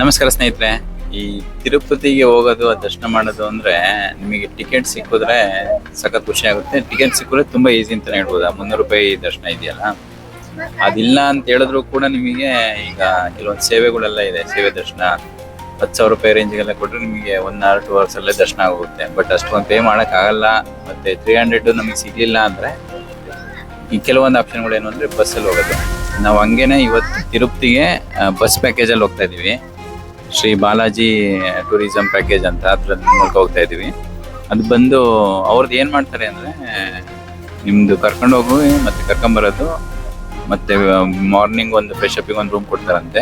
ನಮಸ್ಕಾರ ಸ್ನೇಹಿತರೆ, ಈ ತಿರುಪತಿಗೆ ಹೋಗೋದು, ದರ್ಶನ ಮಾಡೋದು ಅಂದ್ರೆ ನಿಮಗೆ ಟಿಕೆಟ್ ಸಿಕ್ಕಿದ್ರೆ ಸಖತ್ ಖುಷಿ ಆಗುತ್ತೆ. ಟಿಕೆಟ್ ಸಿಕ್ಕಿದ್ರೆ ತುಂಬಾ ಈಸಿ ಅಂತಾನೆ ಹೇಳ್ಬೋದು. ಮುನ್ನೂರು ರೂಪಾಯಿ ದರ್ಶನ ಇದೆಯಲ್ಲ. ಅದಿಲ್ಲ ಅಂತ ಹೇಳಿದ್ರು ಕೂಡ ನಿಮಗೆ ಈಗ ಕೆಲವೊಂದು ಸೇವೆಗಳೆಲ್ಲ ಇದೆ. ಸೇವೆ ದರ್ಶನ ಹತ್ತು ಸಾವಿರ ರೂಪಾಯಿ ರೇಂಜ್ಗೆಲ್ಲ ಕೊಟ್ಟರೆ ನಿಮಗೆ ಒನ್ ಆರ್ ಟು ಅವರ್ಸ್ ಅಲ್ಲೇ ದರ್ಶನ ಆಗುತ್ತೆ. ಬಟ್ ಅಷ್ಟೊಂದು ಪೇ ಆಗಲ್ಲ ಮತ್ತೆ ತ್ರೀ ಹಂಡ್ರೆಡ್ ನಮಗೆ ಸಿಗ್ಲಿಲ್ಲ ಅಂದ್ರೆ ಈ ಕೆಲವೊಂದು ಆಪ್ಷನ್ಗಳು ಏನು ಅಂದ್ರೆ ಬಸ್ಸಲ್ಲಿ ಹೋಗೋದು. ನಾವು ಹಂಗೇನೆ ಇವತ್ತು ತಿರುಪತಿಗೆ ಬಸ್ ಪ್ಯಾಕೇಜಲ್ಲಿ ಹೋಗ್ತಾ ಇದೀವಿ. ಶ್ರೀ ಬಾಲಾಜಿ ಟೂರಿಸಂ ಪ್ಯಾಕೇಜ್ ಅಂತ ಅದ್ರ ಮೂಲಕ ಹೋಗ್ತಾ ಇದೀವಿ ಅದು ಬಂದು ಅವ್ರದ್ದು ಏನು ಮಾಡ್ತಾರೆ ಅಂದ್ರೆ ನಿಮ್ಮದು ಕರ್ಕೊಂಡು ಹೋಗು, ಮತ್ತೆ ಕರ್ಕೊಂಬರೋದು ಮತ್ತೆ ಮಾರ್ನಿಂಗ್ ಒಂದು ಫ್ರೆಶ್ ಒಂದು ರೂಮ್ ಕೊಡ್ತಾರಂತೆ.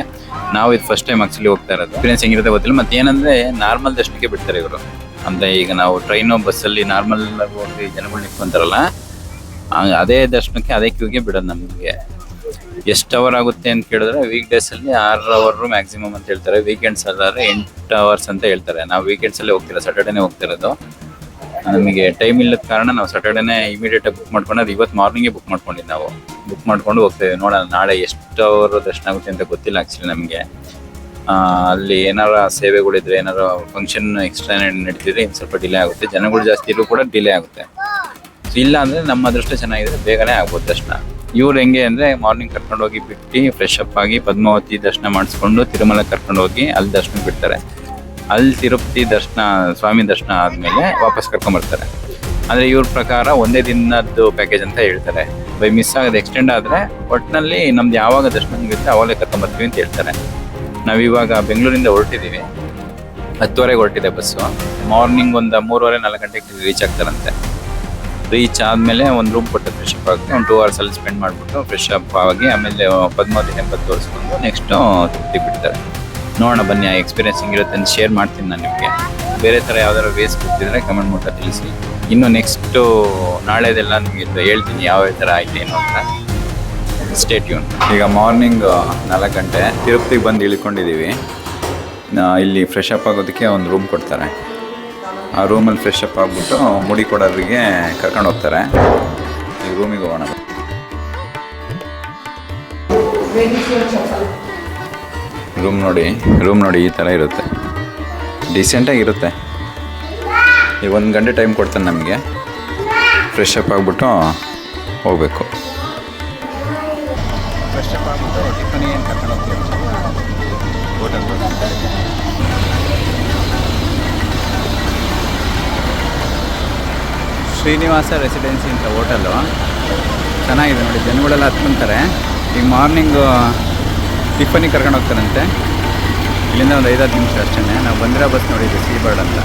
ನಾವು ಇದು ಫಸ್ಟ್ ಟೈಮ್ ಆಕ್ಚುಲಿ ಹೋಗ್ತಾ ಇರೋದು. ಎಕ್ಸ್ಪೀರಿಯನ್ಸ್ ಹೆಂಗಿರುತ್ತೆ ಗೊತ್ತಿಲ್ಲ, ಮತ್ತೆ ಏನಂದ್ರೆ ನಾರ್ಮಲ್ ದರ್ಶನಕ್ಕೆ ಬಿಡ್ತಾರೆ ಇವರು. ಅಂದ್ರೆ ಈಗ ನಾವು ಟ್ರೈನು ಬಸ್ಸಲ್ಲಿ ನಾರ್ಮಲ್ ಹೋಗಿ ಜನಗಳು ನಿಂತ್ಕೊಂತಾರಲ್ಲ ಅದೇ ದರ್ಶನಕ್ಕೆ ಅದೇ ಕ್ಯೂಗೆ ಬಿಡೋದು ನಮಗೆ. ಎಷ್ಟು ಅವರ್ ಆಗುತ್ತೆ ಅಂತ ಕೇಳಿದ್ರೆ ವೀಕ್ ಡೇಸ್ ಅಲ್ಲಿ ಆರು ಅವರ್ ಮ್ಯಾಕ್ಸಿಮಮ್ ಅಂತ ಹೇಳ್ತಾರೆ. ವೀಕೆಂಡ್ಸ್ ಅಲ್ಲಾದ್ರೆ ಎಂಟು ಅವರ್ಸ್ ಅಂತ ಹೇಳ್ತಾರೆ. ನಾವು ವೀಕೆಂಡ್ಸ್ ಅಲ್ಲಿ ಹೋಗ್ತಿರೋ? ಸ್ಯಾಟರ್ಡೇನೆ ಹೋಗ್ತಿರೋದು. ನಮಗೆ ಟೈಮ್ ಇಲ್ಲದ ಕಾರಣ ನಾವು ಸ್ಯಾಟರ್ಡೇನೆ ಇಮಿಡಿಯೇಟ್ ಆಗಿ ಬುಕ್ ಮಾಡ್ಕೊಂಡು ಅದು ಇವತ್ತು ಮಾರ್ನಿಂಗೇ ಬುಕ್ ಮಾಡ್ಕೊಂಡಿದ್ದು ನಾವು. ಬುಕ್ ಮಾಡ್ಕೊಂಡು ಹೋಗ್ತೇವೆ. ನೋಡೋಣ, ನಾಳೆ ಎಷ್ಟು ಅವರ್ ದರ್ಶನ ಆಗುತ್ತೆ ಅಂತ ಗೊತ್ತಿಲ್ಲ ಆ್ಯಕ್ಚುಲಿ ನಮಗೆ. ಅಲ್ಲಿ ಏನಾರ ಸೇವೆಗಳಿದ್ರೆ, ಏನಾರ ಫಂಕ್ಷನ್ ಎಕ್ಸ್ಟ್ರಾ ನಡೀತಿದ್ರೆ ಇನ್ನು ಸ್ವಲ್ಪ ಡಿಲೇ ಆಗುತ್ತೆ. ಜನಗಳು ಜಾಸ್ತಿ ಇದ್ರು ಕೂಡ ಡಿಲೇ ಆಗುತ್ತೆ. ಇಲ್ಲ ಅಂದ್ರೆ ನಮ್ಮ ಅದೃಷ್ಟ ಚೆನ್ನಾಗಿದ್ರೆ ಬೇಗನೆ ಆಗ್ಬೋದು ದರ್ಶನ. ಇವ್ರು ಹೆಂಗೆ ಅಂದ್ರೆ ಮಾರ್ನಿಂಗ್ ಕರ್ಕೊಂಡು ಹೋಗಿ ಬಿಟ್ಟು ಫ್ರೆಶ್ ಅಪ್ ಆಗಿ ಪದ್ಮಾವತಿ ದರ್ಶನ ಮಾಡಿಸ್ಕೊಂಡು ತಿರುಮಲ ಕರ್ಕೊಂಡು ಹೋಗಿ ಅಲ್ಲಿ ದರ್ಶನ ಬಿಡ್ತಾರೆ. ಅಲ್ಲಿ ತಿರುಪತಿ ದರ್ಶನ, ಸ್ವಾಮಿ ದರ್ಶನ ಆದ್ಮೇಲೆ ವಾಪಸ್ ಕರ್ಕೊಂಡ್ ಬರ್ತಾರೆ. ಅಂದ್ರೆ ಇವ್ರ ಪ್ರಕಾರ ಒಂದೇ ದಿನದ್ದು ಪ್ಯಾಕೇಜ್ ಅಂತ ಹೇಳ್ತಾರೆ. ಬೈ ಮಿಸ್ ಆಗೋದು ಎಕ್ಸ್ಟೆಂಡ್ ಆದ್ರೆ ಒಟ್ಟಿನಲ್ಲಿ ನಮ್ದು ಯಾವಾಗ ದರ್ಶನ ಮುಗಿಯುತ್ತೆ ಅವಾಗಲೇ ಕರ್ಕೊಂಬರ್ತೀವಿ ಅಂತ ಹೇಳ್ತಾರೆ. ನಾವಿವಾಗ ಬೆಂಗಳೂರಿಂದ ಹೊರಟಿದ್ದೀವಿ ಹತ್ತುವರೆಗೆ ಹೊರಟಿದೆ ಬಸ್ಸು. ಮಾರ್ನಿಂಗ್ ಒಂದು ಮೂರುವರೆ, ನಾಲ್ಕು ಗಂಟೆಗೆ ರೀಚ್ ಆಗ್ತಾರಂತೆ. ರೀಚ್ ಆದಮೇಲೆ ಒಂದು ರೂಮ್ ಕೊಟ್ಟು ಫ್ರೆಶ್ ಅಪ್ ಆಗುತ್ತೆ. ಒಂದು ಟೂ ಅವರ್ಸ್ ಅಲ್ಲಿ ಸ್ಪೆಂಡ್ ಮಾಡಿಬಿಟ್ಟು ಫ್ರೆಶ್ ಅಪ್ ಆಗಿ ಆಮೇಲೆ ಪದ್ಮಾವತಿ ಟೆಂಪಲ್ ತೋರಿಸ್ಕೊಂಡು ನೆಕ್ಸ್ಟು ತಿರುಪತಿ ಬಿಡ್ತಾರೆ. ನೋಡೋಣ ಬನ್ನಿ, ಆ ಎಕ್ಸ್ಪೀರಿಯನ್ಸ್ ಹಿಂಗಿರುತ್ತೆ ಅಂತ ಶೇರ್ ಮಾಡ್ತೀನಿ ನಾನು ನಿಮಗೆ. ಬೇರೆ ಥರ ಯಾವ್ದಾರು ವೇಸ್ ಗೊತ್ತಿದ್ರೆ ಕಮೆಂಟ್ ಮೂಲಕ ತಿಳಿಸಿ. ಇನ್ನು ನೆಕ್ಸ್ಟು ನಾಳೆದೆಲ್ಲ ನಿಮಗೆ ಹೇಳ್ತೀನಿ ಯಾವ ಥರ ಆಯಿತು ಏನು ಅಂತ. ಸ್ಟೇಟ್ ಯೂನ್ ಈಗ ಮಾರ್ನಿಂಗ್ ನಾಲ್ಕು ಗಂಟೆ, ತಿರುಪತಿಗೆ ಬಂದು ಇಳ್ಕೊಂಡಿದ್ದೀವಿ ಇಲ್ಲಿ ಫ್ರೆಶ್ ಅಪ್ ಆಗೋದಕ್ಕೆ ಒಂದು ರೂಮ್ ಕೊಡ್ತಾರೆ. ಆ ರೂಮಲ್ಲಿ ಫ್ರೆಶ್ ಅಪ್ ಆಗಿಬಿಟ್ಟು ಮುಡಿ ಕೊಡೋರಿಗೆ ಕರ್ಕೊಂಡು ಹೋಗ್ತಾರೆ. ಈ ರೂಮಿಗೆ ಹೋಗೋಣ. ರೂಮ್ ನೋಡಿ ರೂಮ್ ನೋಡಿ ಈ ಥರ ಇರುತ್ತೆ. ಡಿಸೆಂಟಾಗಿ ಇರುತ್ತೆ. ಈಗ ಒಂದು ಗಂಟೆ ಟೈಮ್ ಕೊಡ್ತಾನೆ ನಮಗೆ. ಫ್ರೆಶ್ ಅಪ್ ಆಗಿಬಿಟ್ಟು ಹೋಗಬೇಕು. ಶ್ರೀನಿವಾಸ ರೆಸಿಡೆನ್ಸಿ ಅಂತ ಹೋಟೆಲು. ಚೆನ್ನಾಗಿದೆ ನೋಡಿ, ಜನಗಳೆಲ್ಲ ಹತ್ಕೊಂತಾರೆ. ಈಗ ಮಾರ್ನಿಂಗು ಟಿಫನಿಗೆ ಕರ್ಕೊಂಡು ಹೋಗ್ತಾರಂತೆ ಇಲ್ಲಿಂದ ಒಂದು ಐದಾರು ನಿಮಿಷ ಅಷ್ಟೇ ನಾವು ಬಂದಿರೋ ಬಸ್ ನೋಡಿದ್ವಿ ಸೀಬರ್ಡ್ ಅಂತ.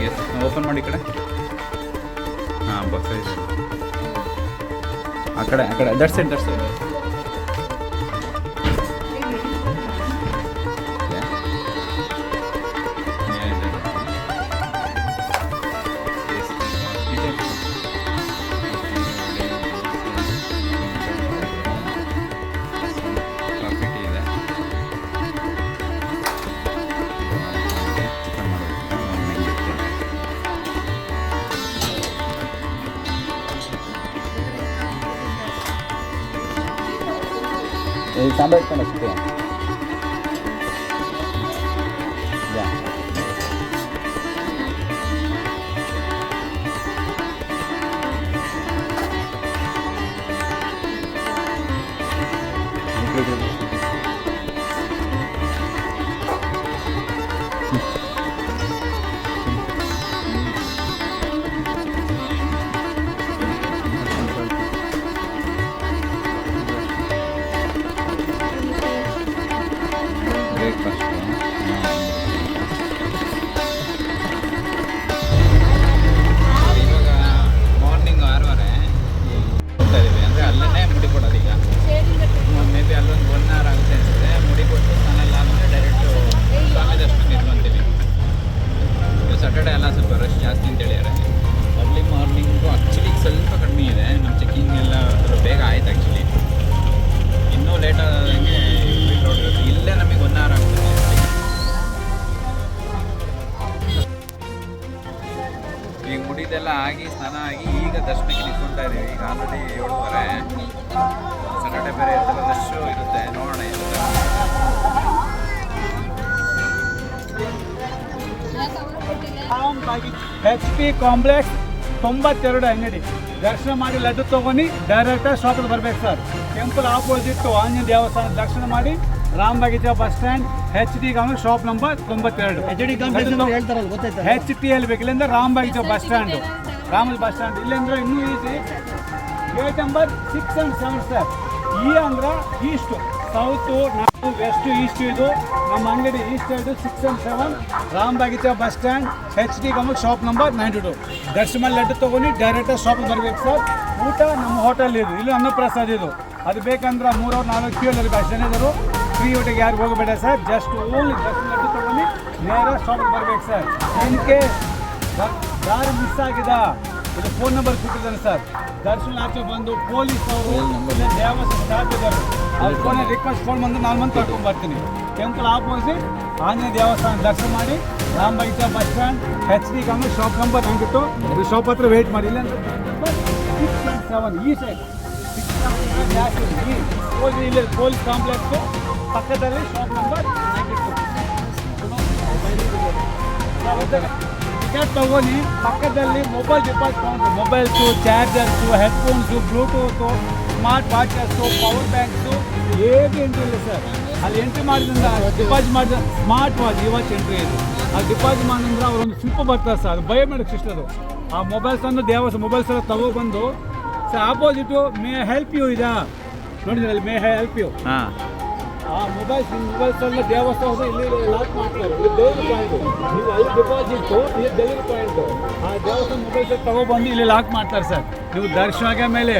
ಗೆಸ್ ಓಪನ್ ಮಾಡಿ ಈ ಕಡೆ. ಹಾಂ ಇದೆ ಆ ಕಡೆ ಆ ಕಡೆ ದಟ್ಸ್ ಇಟ್ ದಟ್ಸ್ கம்பேர் பண்ண ಈಗ ಮುಡಿದೆಲ್ಲ ಆಗಿ ಸ್ನಾನ ಆಗಿ ಈಗ ದರ್ಶನಕ್ಕೆ ನಿಂತ್ಕೊಳ್ತಾ ಇದ್ದೀವಿ ಈಗ ಆಲ್ರೆಡಿ ಏಳುವರೆ. ಸಂಗಟೆ ಬೇರೆ ಇರ್ತಲ್ಲ ರಶ್ಶು ಇರುತ್ತೆ. ನೋಡೋಣ ಎಷ್ಟು ಎಚ್ ಪಿ ಕಾಂಪ್ಲೆಕ್ಸ್ ತೊಂಬತ್ತೆರಡು ಅಂಗಡಿ. ದರ್ಶನ ಮಾಡಿ ಲಡ್ಡು ತೊಗೊಂಡು ಡೈರೆಕ್ಟಾಗಿ ಶಾಪಿಗೆ ಬರ್ಬೇಕು ಸರ್ ಟೆಂಪಲ್ ಆಪೋಸಿಟ್ ಆಂಜನೇಯ ದೇವಸ್ಥಾನ ದರ್ಶನ ಮಾಡಿ Rambagicha bus stand H D complex shop number ತೊಂಬತ್ತೆರಡು. ಹೆಚ್ ಟಿ ಎಲ್ ಬೇಕು ಇಲ್ಲಿಂದ ರಾಮಬಾಗಿಜ ಬಸ್ ಸ್ಟ್ಯಾಂಡು. ರಾಮಲ್ ಬಸ್ ಸ್ಟ್ಯಾಂಡ್ ಇಲ್ಲಿಂದ್ರೆ ಇನ್ನೂ easy. Gate number six and seven sir ಈ ಅಂದ್ರೆ east south north west east ಇದು. ನಮ್ಮ ಅಂಗಡಿ east side six and seven Rambagicha bus stand H D ಗಮಕ್ shop number ninety two ದರ್ಶನ ಲಡ್ಡು ತೊಗೊಂಡು ಡೈರೆಕ್ಟಾಗಿ ಶಾಪಿಗೆ ಬರ್ಬೇಕು ಸರ್ ಊಟ ನಮ್ಮ ಹೋಟೆಲ್ ಇದು ಇಲ್ಲಿ ಅನ್ನಪ್ರಸಾದ ಇದು. ಅದು ಬೇಕಂದ್ರೆ ಮೂರವ್ರು ನಾಲ್ಕು ಕ್ಯೂ ಅಲ್ಲಿ ಇದ್ರು. ಫ್ರೀ ಊಟಕ್ಕೆ ಯಾರು ಹೋಗಬೇಡ ಸರ್ ಜಸ್ಟ್ ಓನ್ಲಿ ದರ್ಶನ ಲಡ್ಡು ತೊಗೊಂಡು ನೇರ ಶಾಪಿಗೆ ಬರ್ಬೇಕು ಸರ್. ಇನ್ ಕೇಸ್ ಯಾರು ಮಿಸ್ ಆಗಿದ ಇದು ಫೋನ್ ನಂಬರ್ ಕೊಟ್ಟಿದ್ದಾನೆ ಸರ್. ದರ್ಶನ್ ಆಚೆ ಬಂದು ಪೊಲೀಸ್ ಅವರು ದೇವಸ್ಥಾನ ಸ್ಟಾಫ್ ಇದ್ದಾರೆ ಅವ್ರ ಫೋನ್ ರಿಕ್ವೆಸ್ಟ್ ಫೋನ್ ಬಂದು ನಾನು ಬಂದು ಕರ್ಕೊಂಡು ಬರ್ತೀನಿ. ಟೆಂಪಲ್ ಆಪೋಸಿಟ್ ಆಂಜನೇಯ ದೇವಸ್ಥಾನ ದರ್ಶನ ಮಾಡಿ ರಾಮಬೈಚ ಬಸ್ ಸ್ಟ್ಯಾಂಡ್ ಹೆಚ್ ಡಿ ಕಾಂಗ್ರೆ ಶಾಪ್ ನಂಬರ್ ಟು ಇದು ಶಾಪ್ ಹತ್ರ ವೆಯ್ಟ್ ಮಾಡಿ. ಇಲ್ಲ ಸಿಕ್ಸ್ ಸೆವೆನ್ ಈ ಸೈಡ್ ಸಿಕ್ಸ್ ಇಲ್ಲಿ ಪೊಲೀಸ್ ಕಾಂಪ್ಲೆಕ್ಸು ಪಕ್ಕದಲ್ಲಿ ಶಾಪ್ ನಂಬರ್. ಟಿಕೆಟ್ ತಗೊಳ್ಳಿ ಪಕ್ಕದಲ್ಲಿ mobile deposit counter mobiles chargers headphones bluetooth smart watches power banks ಏನು ಎಂಟ್ರಿ ಇಲ್ಲ ಸರ್ ಅಲ್ಲಿ ಎಂಟ್ರಿ ಮಾಡಿದ್ರಿಂದ ಡಿಪಾಸಿಟ್ ಮಾಡಿದ ಸ್ಮಾರ್ಟ್ ವಾಚ್ ಈ ವಾಚ್ ಎಂಟ್ರಿ ಇದೆ. ಅಲ್ಲಿ ಡಿಪಾಸಿಟ್ ಮಾಡಿದ್ರೆ ಅವರೊಂದು ಸ್ಲಿಪ್ ಬರ್ತಾರೆ ಸರ್ ಅದು ಬಯೋಮೆಟ್ರಿಕ್ ಸಿಸ್ಟಮ್ ಅದು. ಆ ಮೊಬೈಲ್ಸ್ ಅನ್ನು ದೇವಸ್ಥಾನ ಮೊಬೈಲ್ಸ್ ಎಲ್ಲ ತಗೊಬಂದು sir opposite may help you ಇದಾ? ನೋಡಿದ್ರೆ ಅಲ್ಲಿ ಮೇ ಹೆಲ್ಪ್ ಯು ಹಾಂ. ಆ ಮೊಬೈಲ್ ಮೊಬೈಲ್ಸ್ ಎಲ್ಲ ದೇವಸ್ಥಾನ ಇಲ್ಲಿ ಲಾಕ್ ಮಾಡ್ತಾರೆ. ಇದು ಪಾಯಿಂಟ್ ನೀವು ಅಲ್ಲಿ ಡಿಪಾಸಿಟ್ ಇದು ಡೆಲಿವರಿ ಪಾಯಿಂಟ್ ಆ ದೇವಸ್ಥಾನ ಮೊಬೈಲ್ ತಗೊಬಂದು ಇಲ್ಲಿ ಲಾಕ್ ಮಾಡ್ತಾರೆ ಸರ್. ನೀವು ದರ್ಶನ ಆಗ ಮೇಲೆ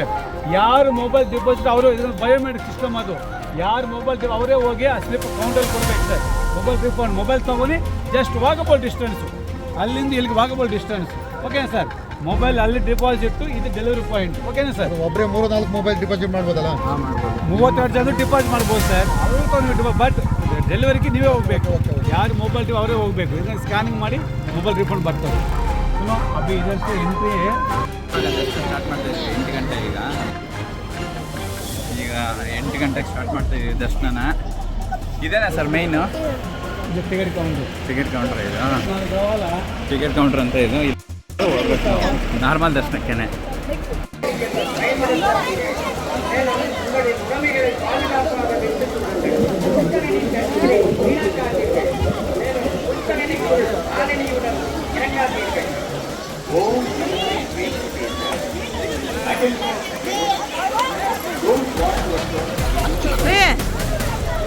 ಯಾರು ಮೊಬೈಲ್ ಡಿಪಾಸಿಟ್ ಅವರು ಇದನ್ನು ಬಯೋಮೆಟ್ರಿಕ್ ಸಿಸ್ಟಮ್ ಅದು. ಯಾರು ಮೊಬೈಲ್ ಅವರೇ ಹೋಗಿ ಆ ಸ್ಲಿಪ್ ಕೌಂಟರ್ ಕೊಡ್ಬೇಕು ಸರ್. ಮೊಬೈಲ್ ರಿಫಂಡ್ ಮೊಬೈಲ್ ತಗೊಂಡು ಜಸ್ಟ್ ವಾಕಬಲ್ ಡಿಸ್ಟೆನ್ಸು ಅಲ್ಲಿಂದ ಇಲ್ಲಿಗೆ walkable distance okay sir mobile ಅಲ್ಲಿ ಡಿಪಾಸಿಟ್ ಇದು ಡೆಲಿವರಿ ಪಾಯಿಂಟ್ ಓಕೆನಾ ಸರ್ ಒಬ್ಬರೇ ಮೂರು ನಾಲ್ಕು ಮೊಬೈಲ್ ಡಿಪಾಸಿಟ್ ಮಾಡ್ಬೋದಲ್ಲ? ಮೂವತ್ತೆರಡು ಜನ ಡಿಪಾಸಿಟ್ ಮಾಡ್ಬೋದು ಸರ್ ಅವರು ಬಟ್ ಡೆಲಿವರಿಗೆ ನೀವೇ ಹೋಗ್ಬೇಕು. ಯಾರು ಮೊಬೈಲ್ ಅವರೇ ಹೋಗಬೇಕು. ಇದನ್ನ ಸ್ಕ್ಯಾನಿಂಗ್ ಮಾಡಿ ಮೊಬೈಲ್ ರಿಫಂಡ್ ಬರ್ತದೆ. ಅಭಿ ಇದಷ್ಟು ಎಂಟ್ರಿ ಸ್ಟಾರ್ಟ್ ಮಾಡ್ತಾ ಎಂಟು ಗಂಟೆ ಈಗ. ಈಗ ಎಂಟು ಗಂಟೆಗೆ ಸ್ಟಾರ್ಟ್ ಮಾಡ್ತಾ ದರ್ಶನನ. ಇದೇನಾ ಸರ್ ಮೈನು ಇದು ಟಿಕೆಟ್ ಕೌಂಟ್ರ್ ಟಿಕೆಟ್ ಕೌಂಟ್ರ್ ಇದು ಟಿಕೆಟ್ ಕೌಂಟ್ರ್ ಅಂತ ಇದು. ನಾರ್ಮಲ್ ದರ್ಶನಕ್ಕೇನೆ.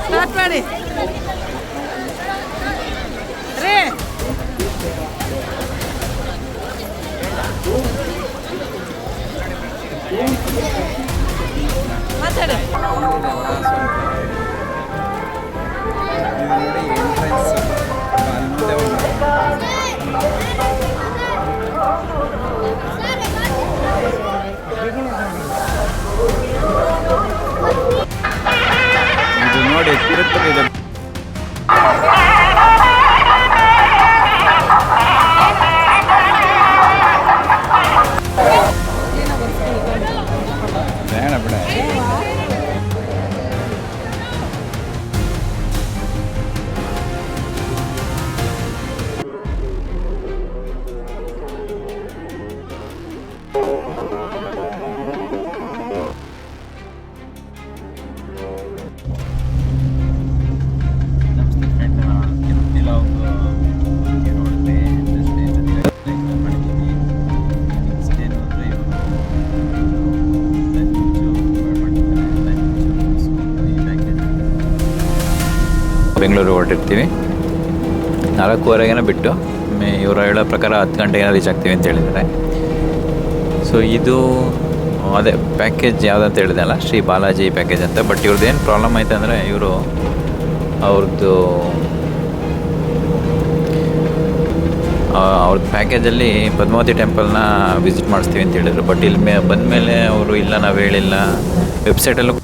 ಸ್ಟಾರ್ಟ್ ಮಾಡಿ. ಮಾತಾಡಿ ಇದು ನೋಡಿ ಎಂಟ್ರೆನ್ಸ್ ಅಲ್ಲಿ ಮುಂದೆ ಒಂದು ಇದು ನೋಡಿ ತಿರುಪತಿ ಇದೆ ಬೇಡ ಬಿಡ ಬೆಂಗಳೂರು ಹೊರಟಿರ್ತೀವಿ. ನಾಲ್ಕೂವರೆಗೇನ ಬಿಟ್ಟು ಇವರು ಹೇಳೋ ಪ್ರಕಾರ ಹತ್ತು ಗಂಟೆಗೆ ರೀಚ್ ಆಗ್ತೀವಿ ಅಂತ ಹೇಳಿದ್ದಾರೆ. ಸೊ ಇದು ಅದೇ ಪ್ಯಾಕೇಜ್ ಯಾವುದಂತ ಹೇಳಿದೆ ಅಲ್ಲ, ಶ್ರೀ ಬಾಲಾಜಿ ಪ್ಯಾಕೇಜ್ ಅಂತ. ಬಟ್ ಇವ್ರದ್ದು ಏನು ಪ್ರಾಬ್ಲಮ್ ಆಯ್ತು ಅಂದರೆ ಇವರು ಅವ್ರದ್ದು ಅವ್ರದ್ದು ಪ್ಯಾಕೇಜಲ್ಲಿ ಪದ್ಮಾವತಿ ಟೆಂಪಲ್ನ ವಿಸಿಟ್ ಮಾಡಿಸ್ತೀವಿ ಅಂತ ಹೇಳಿದ್ರು. ಬಟ್ ಇಲ್ಲಿ ಮೇ ಬಂದಮೇಲೆ ಅವರು ಇಲ್ಲ, ನಾವು ಹೇಳಿಲ್ಲ. ವೆಬ್ಸೈಟಲ್ಲೂ